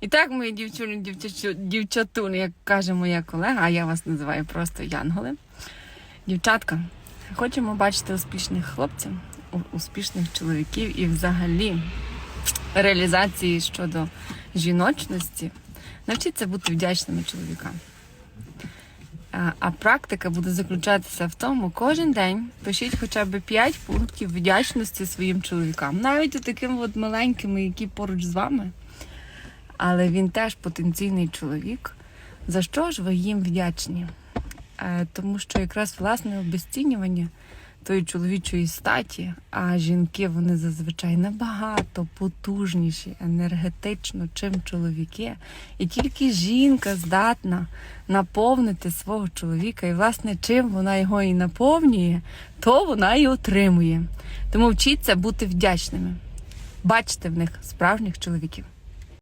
І так, мої дівчуни, дівчачу, дівчатуни, як каже моя колега, а я вас називаю просто Янголи. Дівчатка, хочемо бачити успішних хлопців, успішних чоловіків і взагалі реалізації щодо жіночності. Навчіться бути вдячними чоловікам. А, практика буде заключатися в тому, кожен день пишіть хоча б 5 пунктів вдячності своїм чоловікам, навіть у таким от маленькими, які поруч з вами. Але він теж потенційний чоловік. За що ж ви їм вдячні? Е, тому що якраз власне обезцінювання тої чоловічої статі, а жінки вони зазвичай набагато потужніші енергетично, чим чоловіки. І тільки жінка здатна наповнити свого чоловіка, і власне чим вона його і наповнює, то вона і отримує. Тому вчіться бути вдячними. Бачите в них справжніх чоловіків.